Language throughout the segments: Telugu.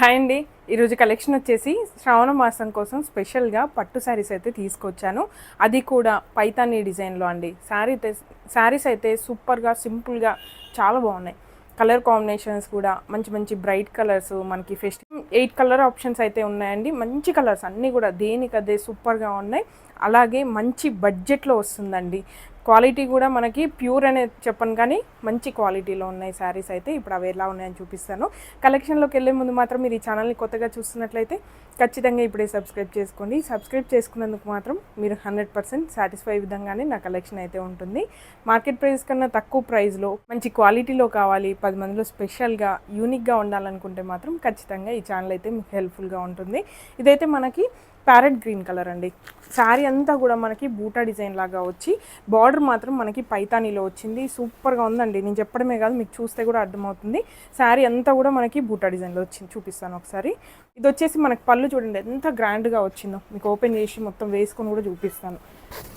హాయ్ అండి. ఈరోజు కలెక్షన్ వచ్చేసి శ్రావణ మాసం కోసం స్పెషల్గా పట్టు శారీస్ అయితే తీసుకొచ్చాను. అది కూడా పైతానీ డిజైన్లో అండి. శారీ అయితే శారీస్ అయితే సూపర్గా సింపుల్గా చాలా బాగున్నాయి. కలర్ కాంబినేషన్స్ కూడా మంచి మంచి బ్రైట్ కలర్స్ మనకి ఫెస్ట్ ఎయిట్ కలర్ ఆప్షన్స్ అయితే ఉన్నాయండి. మంచి కలర్స్ అన్నీ కూడా దేనికదే సూపర్గా ఉన్నాయి. అలాగే మంచి బడ్జెట్లో వస్తుందండి. క్వాలిటీ కూడా మనకి ప్యూర్ అనే చెప్పను కానీ మంచి క్వాలిటీలో ఉన్నాయి శారీస్ అయితే. ఇప్పుడు అవి ఎలా ఉన్నాయని చూపిస్తాను. కలెక్షన్లోకి వెళ్ళే ముందు మాత్రం మీరు ఈ ఛానల్ని కొత్తగా చూస్తున్నట్లయితే ఖచ్చితంగా ఇప్పుడే సబ్స్క్రైబ్ చేసుకోండి. సబ్స్క్రైబ్ చేసుకున్నందుకు మాత్రం మీరు హండ్రెడ్ పర్సెంట్ సాటిస్ఫై విధంగానే నా కలెక్షన్ అయితే ఉంటుంది. మార్కెట్ ప్రైస్ కన్నా తక్కువ ప్రైస్లో మంచి క్వాలిటీలో కావాలి పది మందిలో స్పెషల్గా యూనిక్గా ఉండాలనుకుంటే మాత్రం ఖచ్చితంగా ఈ ఛానల్ అయితే మీకు హెల్ప్ఫుల్గా ఉంటుంది. ఇదైతే మనకి ప్యారెట్ గ్రీన్ కలర్ అండి. శారీ అంతా కూడా మనకి బూటా డిజైన్ లాగా వచ్చి బార్డర్ మాత్రం మనకి పైతానీలో వచ్చింది. సూపర్గా ఉందండి. నేను చెప్పడమే కాదు మీకు చూస్తే కూడా అర్థమవుతుంది. శారీ అంతా కూడా మనకి బూటా డిజైన్లో వచ్చింది. చూపిస్తాను ఒకసారి. ఇది వచ్చేసి మనకు పళ్ళు చూడండి ఎంత గ్రాండ్గా వచ్చిందో. మీకు ఓపెన్ చేసి మొత్తం వేసుకొని కూడా చూపిస్తాను.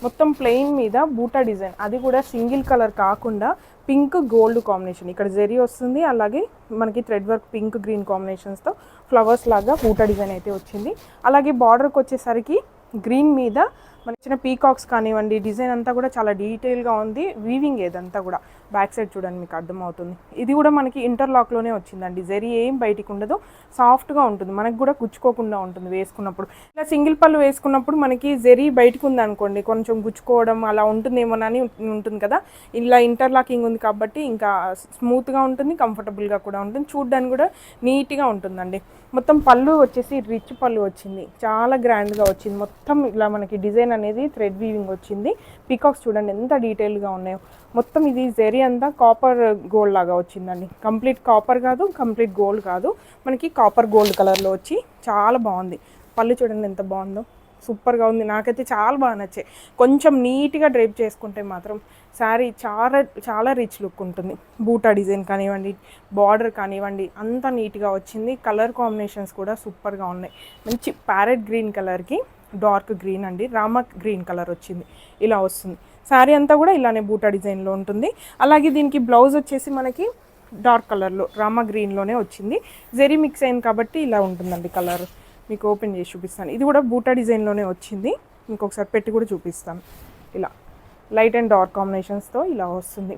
మొత్తం ప్లెయిన్ మీద బూటా డిజైన్. అది కూడా సింగిల్ కలర్ కాకుండా పింక్ గోల్డ్ కాంబినేషన్. ఇక్కడ జెరీ వస్తుంది అలాగే మనకి థ్రెడ్ వర్క్ పింక్ గ్రీన్ కాంబినేషన్స్తో ఫ్లవర్స్ లాగా బూటా డిజైన్ అయితే వచ్చింది. అలాగే బార్డర్కి వచ్చేసరికి గ్రీన్ మీద మన చిన్న పీకాక్స్ కానివ్వండి డిజైన్ అంతా కూడా చాలా డీటెయిల్గా ఉంది. వీవింగ్ ఏదంతా కూడా. బ్యాక్ సైడ్ చూడండి మీకు అర్థమవుతుంది. ఇది కూడా మనకి ఇంటర్లాక్లోనే వచ్చిందండి. జరీ ఏం బయటికి ఉండదు. సాఫ్ట్గా ఉంటుంది. మనకు కూడా గుచ్చుకోకుండా ఉంటుంది వేసుకున్నప్పుడు. ఇలా సింగిల్ పళ్ళు వేసుకున్నప్పుడు మనకి జరీ బయటకు ఉందనుకోండి కొంచెం గుచ్చుకోవడం అలా ఉంటుందేమోనని ఉంటుంది కదా. ఇలా ఇంటర్లాకింగ్ ఉంది కాబట్టి ఇంకా స్మూత్గా ఉంటుంది కంఫర్టబుల్గా కూడా ఉంటుంది. చూడడానికి కూడా నీట్గా ఉంటుందండి. మొత్తం పళ్ళు వచ్చేసి రిచ్ పళ్ళు వచ్చింది. చాలా గ్రాండ్గా వచ్చింది. మొత్తం ఇలా మనకి డిజైన్ అనేది థ్రెడ్ వీవింగ్ వచ్చింది. పీకాక్స్ చూడండి ఎంత డీటెయిల్గా ఉన్నాయో. మొత్తం ఇది జెరీ అంతా కాపర్ గోల్డ్ లాగా వచ్చిందండి. కంప్లీట్ కాపర్ కాదు కంప్లీట్ గోల్డ్ కాదు. మనకి కాపర్ గోల్డ్ కలర్లో వచ్చి చాలా బాగుంది. పళ్ళు చూడండి ఎంత బాగుందో. సూపర్గా ఉంది. నాకైతే చాలా బాగా నచ్చాయి. కొంచెం నీట్గా డ్రైప్ చేసుకుంటే మాత్రం శారీ చాలా చాలా రిచ్ లుక్ ఉంటుంది. బూటా డిజైన్ కానివ్వండి బార్డర్ కానివ్వండి అంతా నీట్గా వచ్చింది. కలర్ కాంబినేషన్స్ కూడా సూపర్గా ఉన్నాయి. మంచి ప్యారెట్ గ్రీన్ కలర్కి డార్క్ గ్రీన్ అండి రామ గ్రీన్ కలర్ వచ్చింది. ఇలా వస్తుంది. శారీ అంతా కూడా ఇలానే బూటా డిజైన్లో ఉంటుంది. అలాగే దీనికి బ్లౌజ్ వచ్చేసి మనకి డార్క్ కలర్లో రామ గ్రీన్లోనే వచ్చింది. జెరీ మిక్స్ అయింది కాబట్టి ఇలా ఉంటుందండి కలర్. మీకు ఓపెన్ చేసి చూపిస్తాను. ఇది కూడా బూటా డిజైన్లోనే వచ్చింది. ఇంకొకసారి పెట్టి కూడా చూపిస్తాను. ఇలా లైట్ అండ్ డార్క్ కాంబినేషన్స్తో ఇలా వస్తుంది.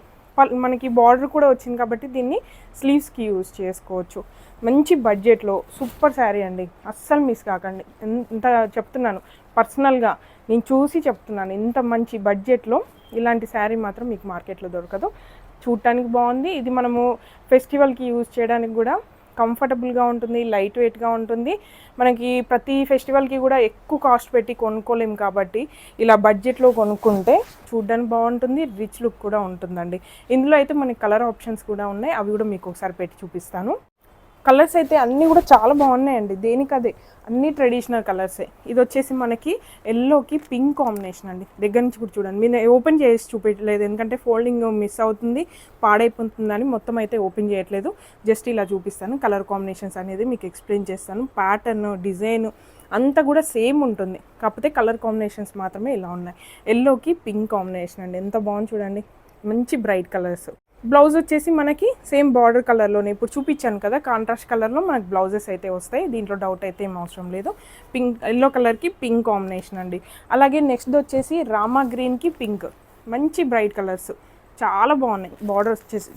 మనకి బార్డర్ కూడా వచ్చింది కాబట్టి దీన్ని స్లీవ్స్కి యూజ్ చేసుకోవచ్చు. మంచి బడ్జెట్లో సూపర్ శారీ అండి. అస్సలు మిస్ కాకండి. ఎంత చెప్తున్నాను. పర్సనల్గా నేను చూసి చెప్తున్నాను. ఇంత మంచి బడ్జెట్లో ఇలాంటి శారీ మాత్రం మీకు మార్కెట్లో దొరకదు. చూడటానికి బాగుంది. ఇది మనము ఫెస్టివల్కి యూజ్ చేయడానికి కూడా కంఫర్టబుల్గా ఉంటుంది లైట్ వెయిట్గా ఉంటుంది. మనకి ప్రతి ఫెస్టివల్కి కూడా ఎక్కువ కాస్ట్ పెట్టి కొనుక్కోలేము కాబట్టి ఇలా బడ్జెట్లో కొనుక్కుంటే చూడడానికి బాగుంటుంది రిచ్ లుక్ కూడా ఉంటుందండి. ఇందులో అయితే మనకి కలర్ ఆప్షన్స్ కూడా ఉన్నాయి. అవి కూడా మీకు ఒకసారి పెట్టి చూపిస్తాను. కలర్స్ అయితే అన్నీ కూడా చాలా బాగున్నాయండి. దేనికదే? అన్నీ ట్రెడిషనల్ కలర్సే ఇది వచ్చేసి మనకి ఎల్లోకి పింక్ కాంబినేషన్ అండి. దగ్గర నుంచి కూడా చూడండి. మీరు ఓపెన్ చేసి చూపించలేదు ఎందుకంటే ఫోల్డింగ్ మిస్ అవుతుంది పాడైపోతుందని మొత్తం అయితే ఓపెన్ చేయట్లేదు. జస్ట్ ఇలా చూపిస్తాను. కలర్ కాంబినేషన్స్ అనేది మీకు ఎక్స్ప్లెయిన్ చేస్తాను. ప్యాటర్న్ డిజైన్ అంతా కూడా సేమ్ ఉంటుంది. కాకపోతే కలర్ కాంబినేషన్స్ మాత్రమే ఇలా ఉన్నాయి. ఎల్లోకి పింక్ కాంబినేషన్ అండి. ఎంత బాగుంది చూడండి. మంచి బ్రైట్ కలర్స్ బ్లౌజ్ వచ్చేసి మనకి సేమ్ బార్డర్ కలర్లోనే. ఇప్పుడు చూపించాను కదా కాంట్రాస్ట్ కలర్లో మనకి బ్లౌజెస్ అయితే వస్తాయి. దీంట్లో డౌట్ అయితే ఏం అవసరం లేదు. పింక్ ఎల్లో కలర్కి పింక్ కాంబినేషన్ అండి. అలాగే నెక్స్ట్ వచ్చేసి రామా గ్రీన్కి పింక్. మంచి బ్రైట్ కలర్స్. చాలా బాగున్నాయి. బార్డర్ వచ్చేసి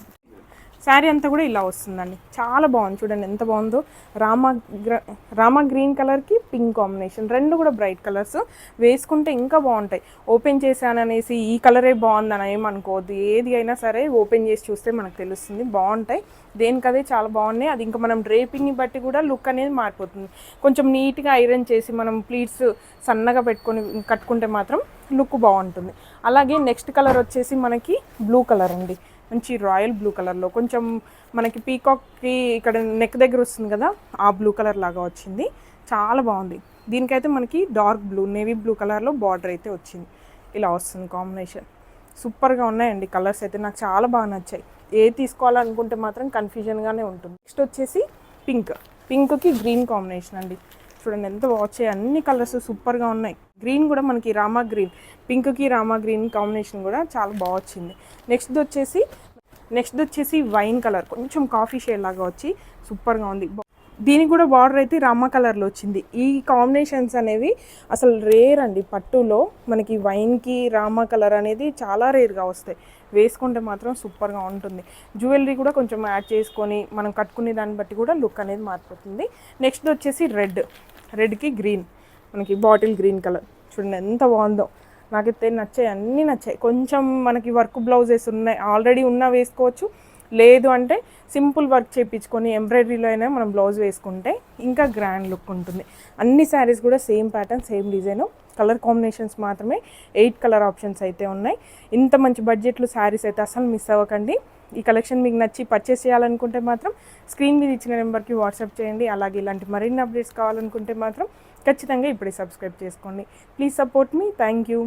శారీ అంతా కూడా ఇలా వస్తుందండి. చాలా బాగుంది. చూడండి ఎంత బాగుందో. రామా గ్ర రామా గ్రీన్ కలర్కి పింక్ కాంబినేషన్. రెండు కూడా బ్రైట్ కలర్స్. వేసుకుంటే ఇంకా బాగుంటాయి. ఓపెన్ చేశాననేసి ఈ కలరే బాగుందని ఏమనుకోవద్దు ఏది అయినా సరే ఓపెన్ చేసి చూస్తే మనకు తెలుస్తుంది. బాగుంటాయి. దేనికదే చాలా బాగున్నాయి. అది ఇంకా మనం డ్రేపింగ్ని బట్టి కూడా లుక్ అనేది మారిపోతుంది. కొంచెం నీట్గా ఐరన్ చేసి మనం ప్లీట్స్ సన్నగా పెట్టుకొని కట్టుకుంటే మాత్రం లుక్ బాగుంటుంది. అలాగే నెక్స్ట్ కలర్ వచ్చేసి మనకి బ్లూ కలర్ అండి. మంచి రాయల్ బ్లూ కలర్లో. కొంచెం మనకి పీకాక్కి ఇక్కడ నెక్ దగ్గర వస్తుంది కదా ఆ బ్లూ కలర్ లాగా వచ్చింది. చాలా బాగుంది. దీనికైతే మనకి డార్క్ బ్లూ నేవీ బ్లూ కలర్లో బార్డర్ అయితే వచ్చింది. ఇలా వస్తుంది కాంబినేషన్. సూపర్గా ఉన్నాయండి కలర్స్ అయితే. నాకు చాలా బాగా నచ్చాయి. ఏ తీసుకోవాలనుకుంటే మాత్రం కన్ఫ్యూజన్గానే ఉంటుంది. నెక్స్ట్ వచ్చేసి పింక్. పింక్కి గ్రీన్ కాంబినేషన్ అండి. చూడండి ఎంత వాచ్ అన్ని కలర్స్ సూపర్గా ఉన్నాయి. గ్రీన్ కూడా మనకి రామా గ్రీన్ పింక్కి రామా గ్రీన్ కాంబినేషన్ కూడా చాలా బాగా వచ్చింది. నెక్స్ట్ వచ్చేసి నెక్స్ట్ వచ్చేసి వైన్ కలర్ కొంచెం కాఫీ షేడ్ లాగా వచ్చి సూపర్గా ఉంది. దీనికి కూడా బార్డర్ అయితే రామ కలర్లో వచ్చింది. ఈ కాంబినేషన్స్ అనేవి అసలు రేర్ అండి. పట్టులో మనకి వైన్కి రామ కలర్ అనేది చాలా రేర్గా వస్తాయి. వేసుకుంటే మాత్రం సూపర్గా ఉంటుంది. జ్యువెలరీ కూడా కొంచెం యాడ్ చేసుకొని మనం కట్టుకునే దాన్ని బట్టి కూడా లుక్ అనేది మారిపోతుంది. నెక్స్ట్ వచ్చేసి రెడ్ రెడ్కి గ్రీన్ మనకి బాటిల్ గ్రీన్ కలర్. చూడండి ఎంత బాగుందో. నాకైతే నచ్చాయి అన్నీ నచ్చాయి. కొంచెం మనకి వర్క్ బ్లౌజెస్ ఉన్నాయి. ఆల్రెడీ ఉన్నా వేసుకోవచ్చు. లేదు అంటే సింపుల్ వర్క్ చేయించుకొని ఎంబ్రాయిడరీలో అయినా మనం బ్లౌజ్ వేసుకుంటే ఇంకా గ్రాండ్ లుక్ ఉంటుంది. అన్ని శారీస్ కూడా same pattern same design. Colour combinations మాత్రమే. ఎయిట్ కలర్ ఆప్షన్స్ అయితే ఉన్నాయి. ఇంత మంచి బడ్జెట్లో శారీస్ అయితే అసలు మిస్ అవ్వకండి. ఈ కలెక్షన్ మీకు నచ్చి పర్చేస్ చేయాలనుకుంటే మాత్రం స్క్రీన్ మీద ఇచ్చిన నెంబర్కి వాట్సాప్ చేయండి. అలాగే ఇలాంటి మరిన్ని అప్డేట్స్ కావాలనుకుంటే మాత్రం ఖచ్చితంగా ఇప్పుడే సబ్స్క్రైబ్ చేసుకోండి. ప్లీజ్ సపోర్ట్ మీ థ్యాంక్ యూ